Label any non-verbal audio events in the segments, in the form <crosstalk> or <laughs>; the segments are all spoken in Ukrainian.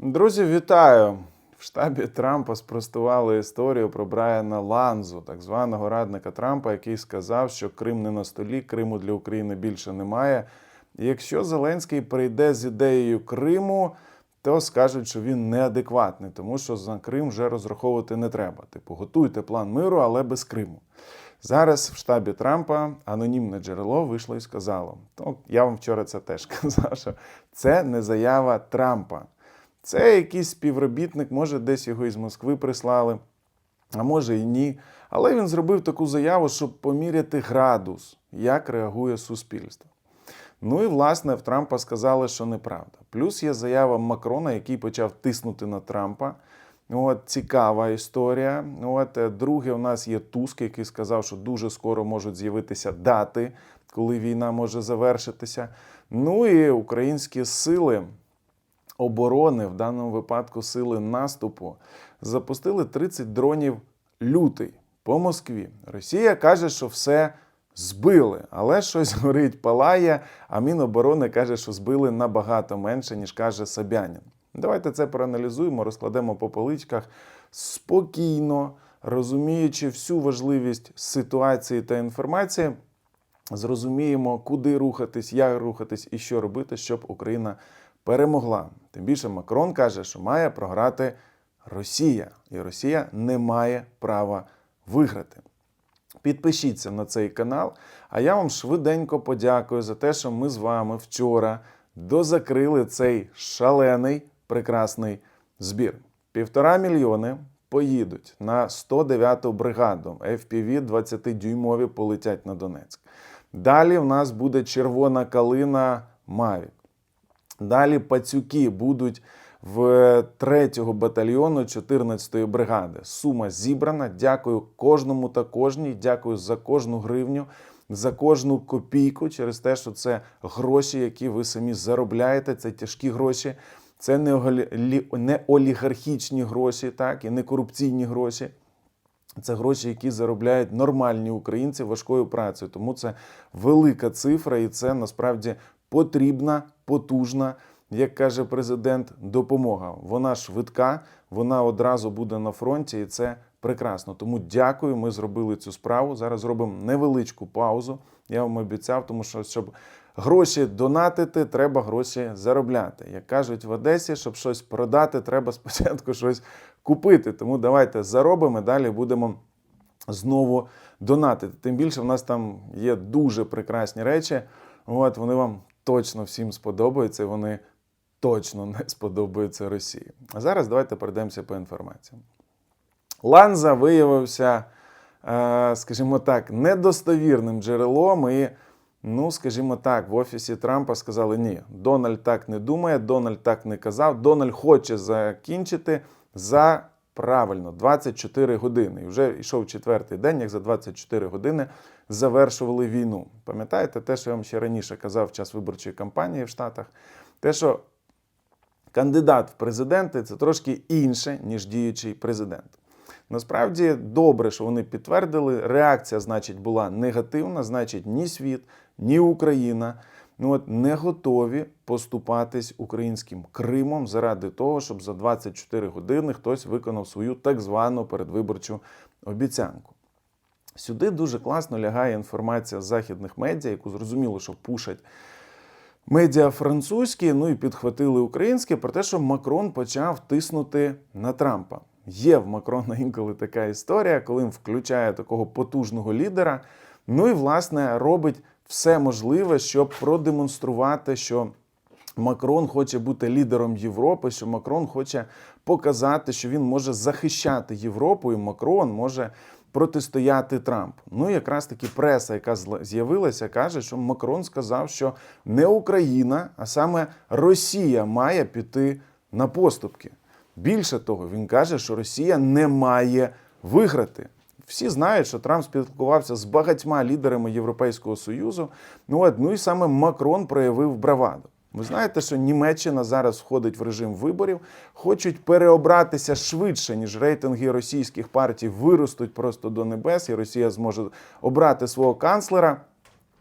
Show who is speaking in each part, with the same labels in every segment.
Speaker 1: Друзі, вітаю! В штабі Трампа спростували історію про Брайана Ланзу, так званого радника Трампа, який сказав, що Крим не на столі, Криму для України більше немає. І якщо Зеленський прийде з ідеєю Криму, то скажуть, що він неадекватний, тому що за Крим вже розраховувати не треба. Типу, готуйте план миру, але без Криму. Зараз в штабі Трампа анонімне джерело вийшло і сказало: то я вам вчора це теж <laughs> казав, що це не заява Трампа. Це якийсь співробітник, може, десь його із Москви прислали, а може і ні. Але він зробив таку заяву, щоб поміряти градус, як реагує суспільство. Ну і власне в Трампа сказали, що неправда. Плюс є заява Макрона, який почав тиснути на Трампа. От цікава історія. От е, друге, у нас є Туск, який сказав, що дуже скоро можуть з'явитися дати, коли війна може завершитися. Ну і українські сили оборони, в даному випадку сили наступу, запустили 30 дронів лютий по Москві. Росія каже, що все збили, але щось <laughs> горить, палає. А Міноборони каже, що збили набагато менше, ніж каже Собянін. Давайте це проаналізуємо, розкладемо по поличках спокійно, розуміючи всю важливість ситуації та інформації. Зрозуміємо, куди рухатись, як рухатись і що робити, щоб Україна перемогла. Тим більше Макрон каже, що має програти Росія, і Росія не має права виграти. Підпишіться на цей канал, а я вам швиденько подякую за те, що ми з вами вчора дозакрили цей шалений прекрасний збір. Півтора мільйони поїдуть на 109-ту бригаду. FPV 20-дюймові полетять на Донецьк. Далі в нас буде червона калина Мавік. Далі пацюки будуть в 3-го батальйону 14-ї бригади. Сума зібрана. Дякую кожному та кожній. Дякую за кожну гривню, за кожну копійку через те, що це гроші, які ви самі заробляєте. Це тяжкі гроші. Це не олігархічні гроші, так, і не корупційні гроші. Це гроші, які заробляють нормальні українці важкою працею. Тому це велика цифра, і це насправді потрібна, потужна, як каже президент, допомога. Вона швидка, вона одразу буде на фронті, і це прекрасно. Тому дякую. Ми зробили цю справу. Зараз зробимо невеличку паузу. Я вам обіцяв, тому що щоб гроші донатити, треба гроші заробляти. Як кажуть в Одесі, щоб щось продати, треба спочатку щось купити. Тому давайте заробимо, далі будемо знову донатити. Тим більше в нас там є дуже прекрасні речі. От вони вам точно всім сподобаються, і вони точно не сподобаються Росії. А зараз давайте перейдемося по інформації. Ланза виявився, е, скажімо так, недостовірним джерелом. І, ну, скажімо так, в офісі Трампа сказали: ні, Дональд так не думає, Дональд так не казав. Дональд хоче закінчити за правильно 24 години. І вже йшов четвертий день, як за 24 години завершували війну. Пам'ятаєте те, що я вам ще раніше казав в час виборчої кампанії в Штатах? Те, що кандидат в президенти це трошки інше, ніж діючий президент. Насправді добре, що вони підтвердили. Реакція, значить, була негативна, значить, ні світ, ні Україна ну, от, не готові поступатись українським Кримом заради того, щоб за 24 години хтось виконав свою так звану передвиборчу обіцянку. Сюди дуже класно лягає інформація з західних медіа, яку зрозуміло, що пушать медіа французькі, ну і підхватили українське про те, що Макрон почав тиснути на Трампа. Є в Макрона інколи така історія, коли він включає такого потужного лідера. Ну і власне робить все можливе, щоб продемонструвати, що Макрон хоче бути лідером Європи, що Макрон хоче показати, що він може захищати Європу, і Макрон може протистояти Трампу. Ну, якраз таки преса, яка з'явилася, каже, що Макрон сказав, що не Україна, а саме Росія має піти на поступки. Більше того, він каже, що Росія не має виграти. Всі знають, що Трамп спілкувався з багатьма лідерами Європейського Союзу. Ну, от, ну і саме Макрон проявив браваду. Ви знаєте, що Німеччина зараз входить в режим виборів, хочуть переобратися швидше, ніж рейтинги російських партій виростуть просто до небес, і Росія зможе обрати свого канцлера.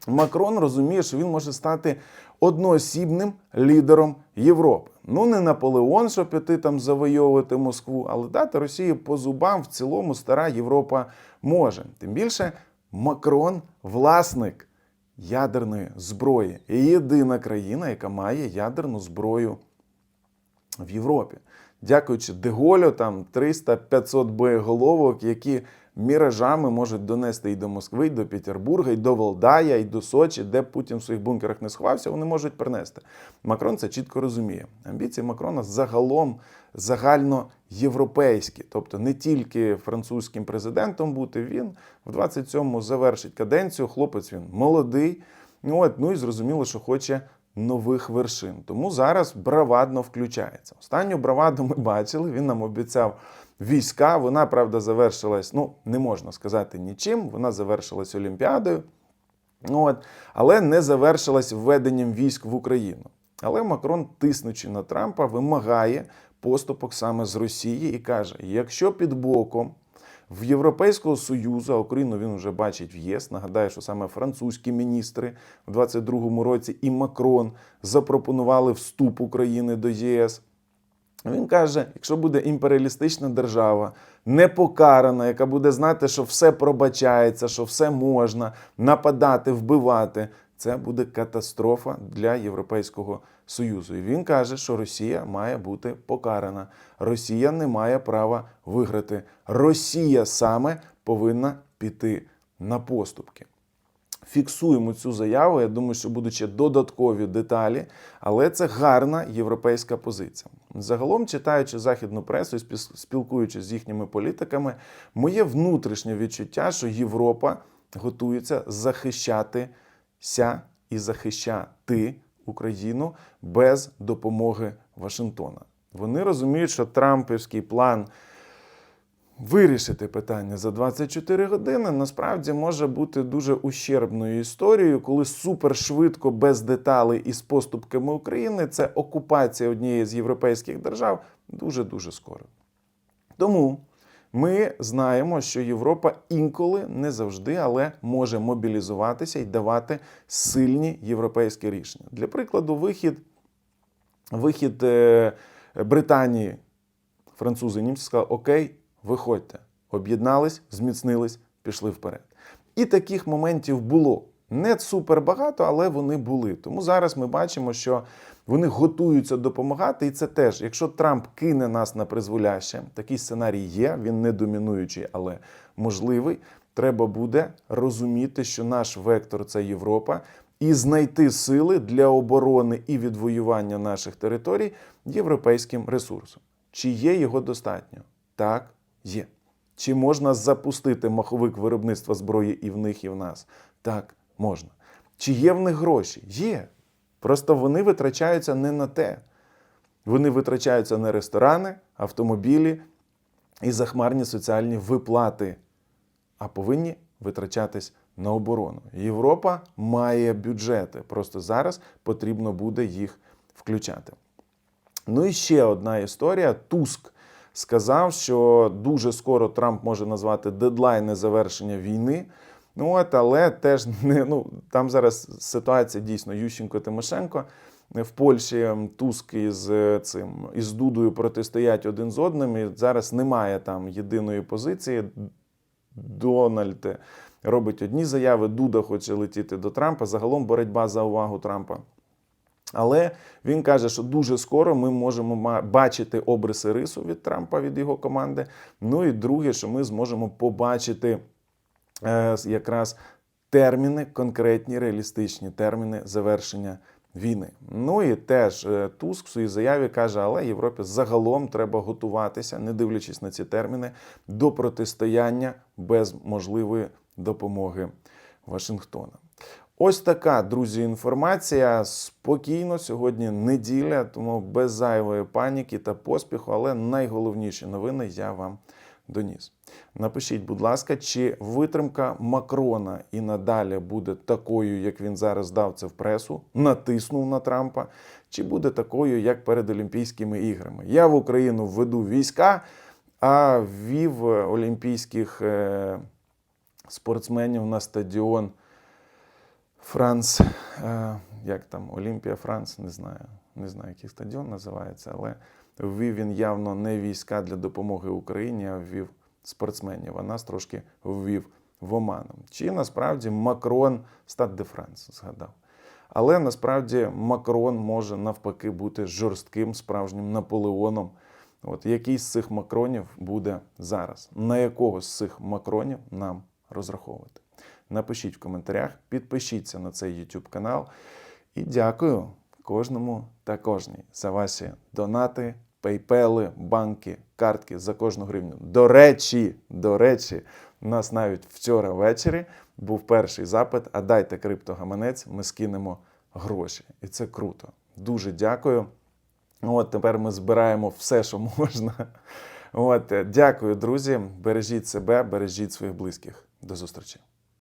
Speaker 1: Макрон розуміє, що він може стати одноосібним лідером Європи. Ну, не Наполеон, щоб піти там завойовувати Москву, але дати Росії по зубам в цілому стара Європа може. Тим більше Макрон власник ядерної зброї. І єдина країна, яка має ядерну зброю в Європі. Дякуючи Деголю, там 300-500 боєголовок, які міражами можуть донести і до Москви, і до Петербурга, і до Валдая, і до Сочі, де Путін в своїх бункерах не сховався, вони можуть принести. Макрон це чітко розуміє. Амбіції Макрона загалом загальноєвропейські, тобто не тільки французьким президентом бути. Він в 27-му завершить каденцію. Хлопець він молодий. Ну, от, ну і зрозуміло, що хоче нових вершин. Тому зараз бравадно включається. Останню браваду ми бачили. Він нам обіцяв війська. Вона, правда, завершилась, ну, не можна сказати нічим. Вона завершилась Олімпіадою. От, але не завершилась введенням військ в Україну. Але Макрон, тиснучи на Трампа, вимагає поступок саме з Росії і каже: якщо під боком в Європейського Союзу, а Україну він вже бачить в ЄС. Нагадаю, що саме французькі міністри в 22-му році і Макрон запропонували вступ України до ЄС. Він каже: якщо буде імперіалістична держава, непокарана, яка буде знати, що все пробачається, що все можна нападати, вбивати, це буде катастрофа для Європейського Союзу. І він каже, що Росія має бути покарана. Росія не має права виграти. Росія саме повинна піти на поступки. Фіксуємо цю заяву. Я думаю, що будуть ще додаткові деталі, але це гарна європейська позиція. Загалом, читаючи західну пресу і спілкуючись з їхніми політиками, моє внутрішнє відчуття, що Європа готується захищатися і захищати Україну без допомоги Вашингтона. Вони розуміють, що Трампівський план вирішити питання за 24 години насправді може бути дуже ущербною історією, коли супершвидко, без деталей і з поступками України це окупація однієї з європейських держав дуже дуже скоро. Тому ми знаємо, що Європа інколи не завжди, але може мобілізуватися і давати сильні європейські рішення. Для прикладу, вихід, вихід е, Британії, французи, німці сказали: Окей, виходьте, об'єднались, зміцнились, пішли вперед. І таких моментів було. Не супер багато, але вони були. Тому зараз ми бачимо, що вони готуються допомагати, і це теж, якщо Трамп кине нас на призволяще, такий сценарій є, він не домінуючий, але можливий. Треба буде розуміти, що наш вектор це Європа, і знайти сили для оборони і відвоювання наших територій європейським ресурсом. Чи є його достатньо? Так, є. Чи можна запустити маховик виробництва зброї і в них, і в нас? Так, можна. Чи є в них гроші? Є. Просто вони витрачаються не на те. Вони витрачаються на ресторани, автомобілі і захмарні соціальні виплати, а повинні витрачатись на оборону. Європа має бюджети. Просто зараз потрібно буде їх включати. Ну і ще одна історія. Туск сказав, що дуже скоро Трамп може назвати дедлайни завершення війни. Ну от, але теж не ну там зараз ситуація дійсно Ющенко Тимошенко в Польщі Туск із е, цим із Дудою протистоять один з одним. І зараз немає там єдиної позиції. Дональд робить одні заяви. Дуда хоче летіти до Трампа. Загалом боротьба за увагу Трампа. Але він каже, що дуже скоро ми можемо бачити обриси рису від Трампа від його команди. Ну і друге, що ми зможемо побачити е, якраз терміни, конкретні реалістичні терміни завершення війни. Ну і теж е, Туск в своїй заяві каже, але Європі загалом треба готуватися, не дивлячись на ці терміни, до протистояння без можливої допомоги Вашингтона. Ось така, друзі, інформація. Спокійно сьогодні неділя, тому без зайвої паніки та поспіху, але найголовніші новини я вам доніс. Напишіть, будь ласка, чи витримка Макрона і надалі буде такою, як він зараз дав це в пресу, натиснув на Трампа, чи буде такою, як перед Олімпійськими іграми. Я в Україну введу війська, а ввів олімпійських е, спортсменів на стадіон. Франц, е, як там Олімпія Франц, не знаю, не знаю, який стадіон називається, але ввів він явно не війська для допомоги Україні, а ввів спортсменів, а нас трошки ввів в оману. Чи насправді Макрон Стад де Франс згадав. Але насправді Макрон може навпаки бути жорстким справжнім Наполеоном. От який з цих макронів буде зараз? На якого з цих макронів нам розраховувати? Напишіть в коментарях, підпишіться на цей YouTube канал. І дякую кожному та кожній за ваші донати, пейпели, банки, картки за кожну гривню. До речі, до речі, у нас навіть вчора ввечері був перший запит: а дайте криптогаманець, ми скинемо гроші. І це круто. Дуже дякую. От тепер ми збираємо все, що можна. От, дякую, друзі. Бережіть себе, бережіть своїх близьких. До зустрічі.